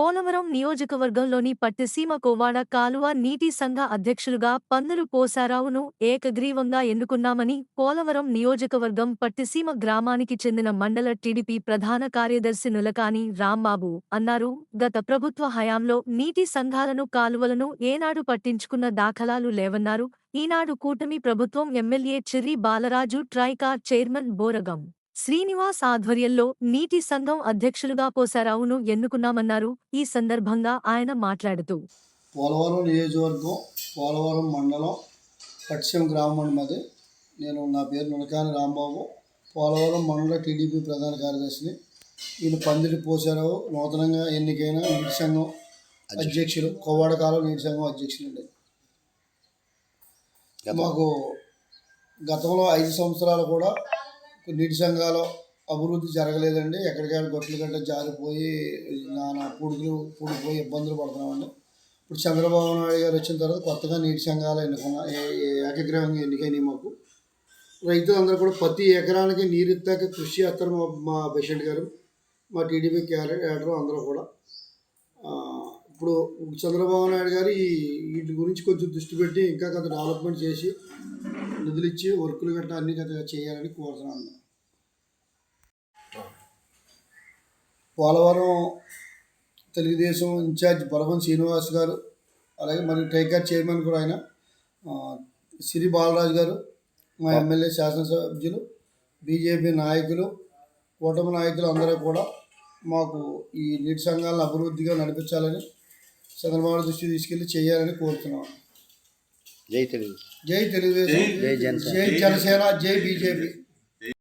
పోలవరం నియోజకవర్గంలోని పట్టిసీమ కోవాడ కాలువ నీటి సంఘ అధ్యక్షులుగా పందులు పోసారావును ఏకగ్రీవంగా ఎన్నుకున్నామని పోలవరం నియోజకవర్గం పట్టిసీమ గ్రామానికి చెందిన మండల టీడీపీ ప్రధాన కార్యదర్శి నులకాని రాంబాబు అన్నారు. గత ప్రభుత్వ హయాంలో నీటి సంఘాలను కాలువలను ఏనాడు పట్టించుకున్న దాఖలాలు లేవన్నారు. ఈనాడు కూటమి ప్రభుత్వం ఎమ్మెల్యే చిర్రి బాలరాజు ట్రైకార్ చైర్మన్ బోరగం శ్రీనివాస్ ఆధ్వర్యంలో నీటి సంఘం అధ్యక్షులుగా పోసారావును ఎన్నుకున్నామన్నారు. ఈ సందర్భంగా ఆయన మాట్లాడుతూ పోలవరం నియోజకవర్గం పోలవరం మండలం పట్టిసీమ గ్రామం మాది. నేను నా పేరు నునకాని రాంబాబు. పోలవరం మండల టీడీపీ ప్రధాన కార్యదర్శిని. ఈయన పందిరి పోసారావు నూతనంగా ఎన్నికైన నీటి సంఘం అధ్యక్షులు కొవ్వాడకాలం నీటి సంఘం అధ్యక్షులండి. మాకు గతంలో ఐదు సంవత్సరాలు కూడా నీటి సంఘాలు అభివృద్ధి జరగలేదండి. ఎక్కడికైనా గొట్టలు గట్ట జారిపోయి నానా పూడుకులు పూడిపోయి ఇబ్బందులు పడుతున్నామండి. ఇప్పుడు చంద్రబాబు నాయుడు గారు వచ్చిన తర్వాత కొత్తగా నీటి సంఘాలు ఎన్నుకున్న ఏకగ్రహంగా ఎన్నికైనాయి మాకు. రైతులందరూ కూడా ప్రతి ఎకరానికి నీరు ఇద్దాక కృషి చేస్తారు మా మా పేషెంట్ గారు మా టీడీపీ క్యాడర్ అందరూ కూడా. ఇప్పుడు చంద్రబాబు నాయుడు గారు ఈ వీటి గురించి కొంచెం దృష్టి పెట్టి ఇంకా కొంత డెవలప్మెంట్ చేసి నిధులు ఇచ్చి వర్కులు గట్రా అన్ని గట్రా చేయాలని కోరుతున్నాను. పోలవరం తెలుగుదేశం ఇన్ఛార్జ్ బలగం శ్రీనివాస్ గారు అలాగే మరి టైకర్ చైర్మన్ కూడా ఆయన సిరి బాలరాజు గారు మా ఎమ్మెల్యే శాసనసభ్యులు బీజేపీ నాయకులు కూటమి నాయకులు అందరూ కూడా మాకు ఈ నీటి సంఘాలను అభివృద్ధిగా నడిపించాలని చంద్రబాబు దృష్టి తీసుకెళ్ళి చేయాలని కోరుతున్నాం. జై తెలుగు. జై తెలుగుదేశం. జై జనసేన. జై జనసేన జై బీజేపీ.